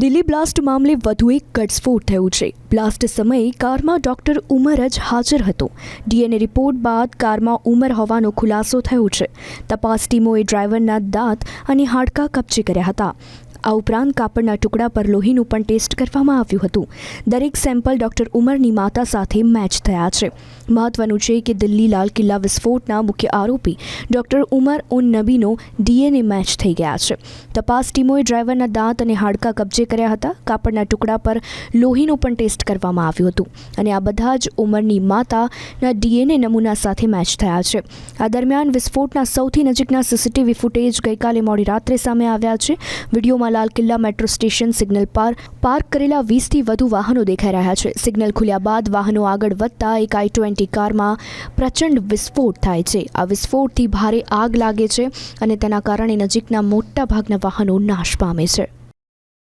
Delhi blast મામલે વધુ એક ઘટસ્ફોટ થયું છે. બ્લાસ્ટ સમયે કારમાં ડોક્ટર ઉમર જ હાજર હતો. ડીએનએ રિપોર્ટ બાદ કારમાં ઉમર હોવાનો ખુલાસો થયો છે. તપાસ ટીમોએ ડ્રાઈવરના દાંત અને હાડકાં કબજે કર્યા હતા. આ ઉપરાંત કાપડના ટુકડા પર લોહીનું પણ ટેસ્ટ કરવામાં આવ્યું હતું. દરેક સેમ્પલ ડોક્ટર ઉમરની માતા સાથે મેચ થયા છે. મહત્વનું છે કે દિલ્હી લાલ કિલ્લા વિસ્ફોટના મુખ્ય આરોપી ડોક્ટર ઉમર ઉન નબીનો ડીએનએ મેચ થઈ ગયા છે. તપાસ ટીમોએ ડ્રાઈવરના દાંત અને હાડકાં કબજે કર્યા હતા. કાપડના ટુકડા પર લોહીનું પણ ટેસ્ટ કરવામાં આવ્યું હતું. અને આ બધા જ ઉંમરની માતાના ડીએનએ નમૂના સાથે મેચ થયા છે. આ દરમિયાન વિસ્ફોટના સૌથી નજીકના સીસીટીવી ફૂટેજ ગઈકાલે મોડી રાત્રે સામે આવ્યા છે. વિડીયોમાં Lal Qila metro station signal પર પાર્ક કરેલા વીસથી વધુ વાહનો દેખાઈ રહ્યા છે. સિગ્નલ ખુલ્યા બાદ વાહનો આગળ વધતા એક આઈ ટ્વેન્ટી કારમાં પ્રચંડ વિસ્ફોટ થાય છે. આ વિસ્ફોટથી ભારે આગ લાગે છે અને તેના કારણે નજીકના મોટા ભાગના વાહનો નાશ પામે છે.